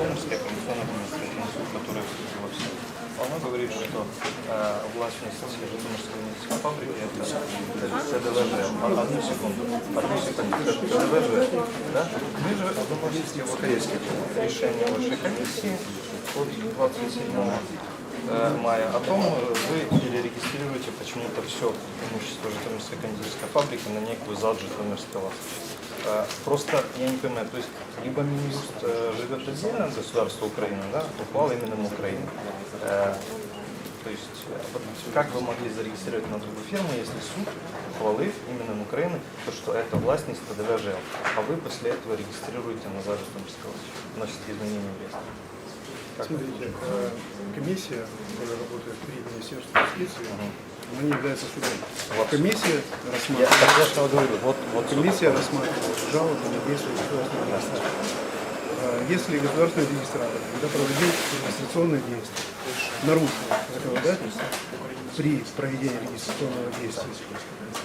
Житомирский апелляционный административный суд, который вступил в силу. Оно говорит, что э, властность Житомирской медицинской фабрики это ЦДВЖ. Одну секунду. Одну секунду. ЦДВЖ. Да? Вы же выносите в Украинске решение вашей комиссии от 27 э, мая о том, э, вы перерегистрируете почему-то все имущество Житомирской кондитерской фабрики на некую ЗАД Житомирской власти. Э, Просто я не понимаю, то есть либо Минюст э, живет отдельно от государства Украины, да, упал именно на Украину. Э, То есть э, вот как вы могли зарегистрировать на другую фирму, если суд ухвалив именно на Украину, то что это властность ТДВЖ, а вы после этого регистрируете на ЗАД Житомирской власти, вносите изменения в реестр. Как это Смотрите, э, комиссия, которая работает при Министерстве юстиции, она не является судом. Комиссия Я, рассматривает, я что говорю, вот, вот комиссия рассматривает жалобы на действия государственного регистратора. Э, Если государственный регистратор, когда проводил регистрационные действия, нарушил законодательство при проведении регистрационного действия,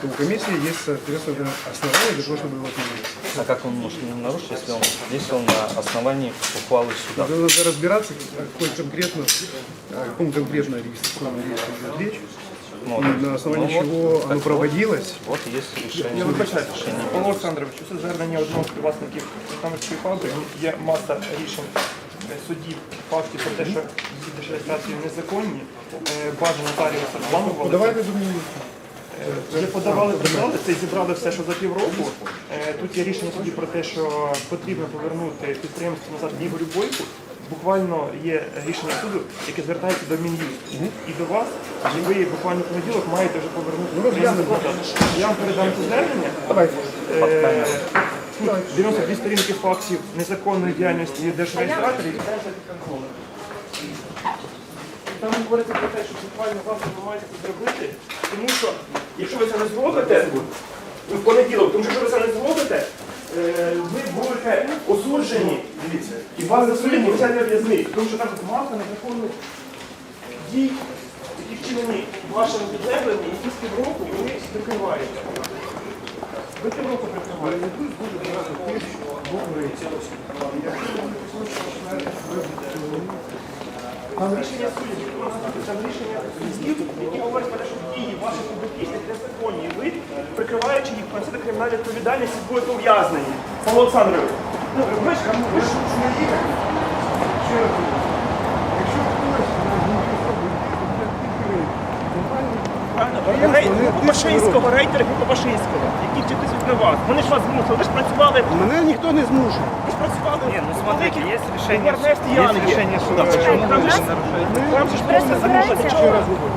то у комиссии есть соответственно основания для того, чтобы его отменить. А как он может не нарушить, если он, если он на основании ухвалы суда? Надо разбираться, какой конкретно, о каком конкретно регистрационном действии идет речь, на основании ну чего оно проводилось. Вот есть решение. Я вибачаюся, решение. Павло Олександрович, це звернення одного з власників Житомирської фабрики. Є маса рішень судів, фактів про те, що ці реєстрації незаконні. Бажано нотаріуса обламували. Давайте думаю, Вже подавали подали, це і зібрали все, що за півроку. Тут є рішення судді про те, що потрібно повернути підприємство назад Ігорю Бойку. Буквально є рішення суду, яке звертається до Мін'юсту. І до вас, і ви буквально в понеділок маєте вже повернути. підприємство. Я вам передам це звернення. давайте. Е, тут 92 сторінки фактів незаконної діяльності держреєстраторів. Там говориться про те, що буквально завтра ви маєте це зробити, тому що якщо ви це не зробите, ну, в понеділок, тому що якщо ви це не зробите, ви будете осуджені, дивіться, і вас засудять повчання в'язниці, тому що там маса незаконних дій, які вчинені вашими підлеглими, які з півроку вони прикривають. Ви півроку прикриваєте. Там рішення суддів, там рішення суддів, які говорять про те, що дії ваших підопічних незаконні. Ви, прикриваючи їх, понесете кримінальну відповідальність і будете ув'язнені. Павло Олександрович, ну ви ж ви ж чоловік. Ще раз говорю, якщо хтось на особи Правильно? Рей- Група рейтер групи які вчитись від на вас. Вони ж вас змусили, ви ж працювали, мене ніхто не змушує. Ви працювали. Не, ну смотрите, великій есть решение, Горнесті есть Янки. решение суда. Почему вы Там же же- Там же ж просто замусили. Для чого? раз говорю.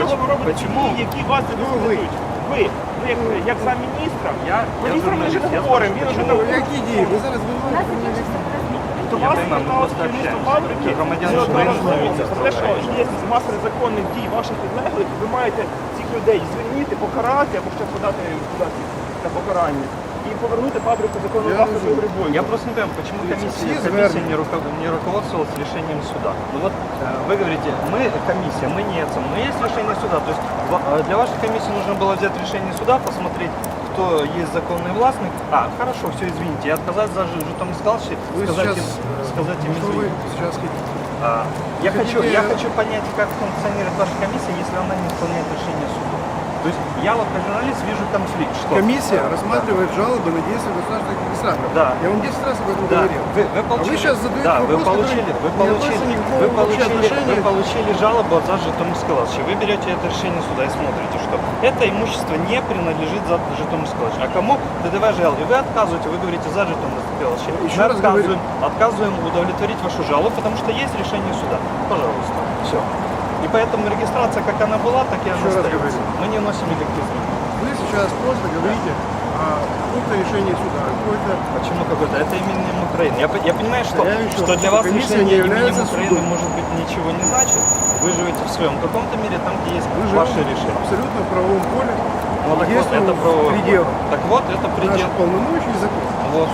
Чого ви робите ці які вас дискредитують? Ви, ви як, як замміністра, Я- я міністром вже журналіст, не я говоримо, він вже Які дії? Ви зараз У нас винуваєте мене. закінчився прес-мітинг. до вас зверталось керівництво фабрики неодноразово. Про те, що є маса незаконних дій ваших підлеглих, ви маєте цих людей звільнити, покарати або ще подати кудись на покарання. І повернути фабрику законного Я власності розумію. Грибой. Я просто не понимаю, почему комиссия, все комиссия звернения. не, руко- не руководствовалась решением суда. Ну вот э, вы говорите, мы комиссия, мы не это, но есть решение суда. То есть ва- э, для вашей комиссии нужно было взять решение суда, посмотреть, кто есть законный властник. А, хорошо, все, извините, и отказать за Жи- Житомирской власти, Вы сказать сейчас, им, э, сказать им Что вы извините. сейчас хотите? А, я, хочу, хотите- я хочу понять, как функционирует ваша комиссия, если она не исполняет решение суда. То есть я вот как журналист вижу конфликт. Что? Комиссия А, рассматривает жалобы на действия государственных администраторов. Да. Я вам 10 раз об этом Да, говорил. вы, вы получили, А вы сейчас задаете да, вы вопрос, который получили, вы получили, вы получили, вы получили жалобу от ЗАЖ Житомирской власти. Вы берете это решение суда и смотрите, что это имущество не принадлежит за Житомирской. А кому ТДВ И вы отказываете, вы говорите за Житомирской власти. Еще Мы раз отказываем, отказываем удовлетворить вашу жалобу, потому что есть решение суда. Пожалуйста, все. И поэтому регистрация, как она была, так и она Еще раз остается. говорю. Мы не носим никаких изменений. Вы сейчас просто говорите о каком-то решении суда, какой-то Почему какой-то? Это именем Украины. Я, по- я понимаю, что, Я еще что раз для вас комиссия решение не именем является Украины судом. может быть ничего не значит. Вы живете в своем каком-то мире, там, где есть Вы ваши живете решения. абсолютно в правовом поле. Ну, так вот, это в про... пределах Так вот, это предел. наших полномочий и закон. Вот.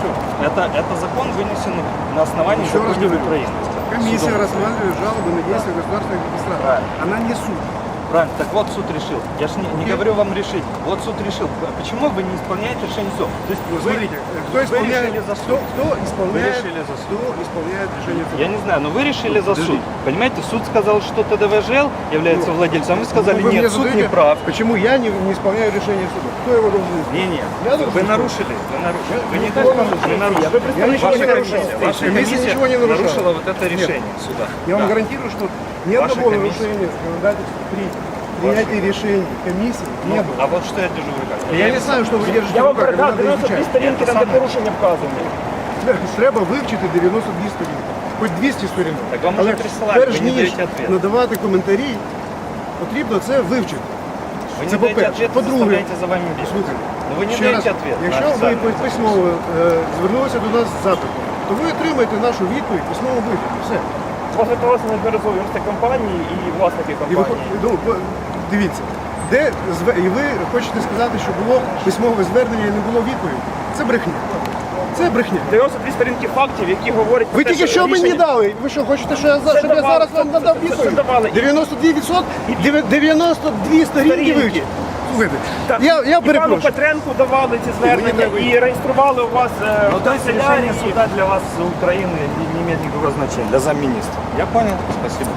Это, это закон, вынесенный на основании Еще раз законов говорю. Украины. Комиссия рассматривает жалобы на действия государственных администраторов. Она не суд. Правильно, так вот суд решил. Я ж не, не говорю вам решить. Вот суд решил. Почему вы не исполняете решение суда? То есть вы, Смотрите, кто вы исполняет, решили за кто, суд. кто исполняет, решили за суд. кто исполняет решение суда? Я не знаю, но вы решили за суд. Понимаете, суд сказал, что ТДВЖЛ является владельцем, а вы сказали, Ну, Вы нет, суд задаете, не прав. Почему я не, не исполняю решение суда? Кто его должен исполнять? Не, не, Я должен вы нарушили, вы нарушили. Вы не так не нарушили, вы нарушил. нарушили. Вы Ваша что не нарушил. ваша Комиссия комиссия ничего не нарушала. нарушила вот это Нет. решение суда. Я вам Да. гарантирую, что ни Ваша одного комиссия. нарушения законодательства при принятии решений комиссии не Ну, было. а вот что я держу в руках. Я не знаю, що ви держите Я в вам руках, передав надо 92 изучать. сторінки, там де порушення вказані. Треба вивчити 92 сторінки, хоч 200 сторінок. Так вам Але уже присилають, перш ви не ніж даєте відповідь. надавати коментарі, потрібно це вивчити. Вы Це не даете по-перше. ответ, По-друге, заставляете за вами бить. Слухайте, Ну вы не ще раз, даете ответ. на якщо ви официальный вопрос. письмово е, звернулися до нас з запитом, то ви отримаєте нашу відповідь в письмовому вигляді. Все. Готувалися неодноразові юристи компанії і власники І ви, компанії. ну, дивіться, де зве- і ви хочете сказати, що було письмове звернення і не було відповіді. Це брехня. Це брехня. 92 сторінки фактів, які говорять про Ви те, тільки що мені рішення- дали. Ви що, хочете, що я, за- Це щоб я давали, зараз вам надав це- це відповідь? давали. 92 відсотки? 92 сторінки Сторінки. Слухайте, Так, я, я і пану перепрошую. Петренку давали ці звернення і реєстрували у вас е, Ну, то есть решение канцелярії. суда для вас Украины не не имеет никакого значения, для замминистра. Я понял, спасибо.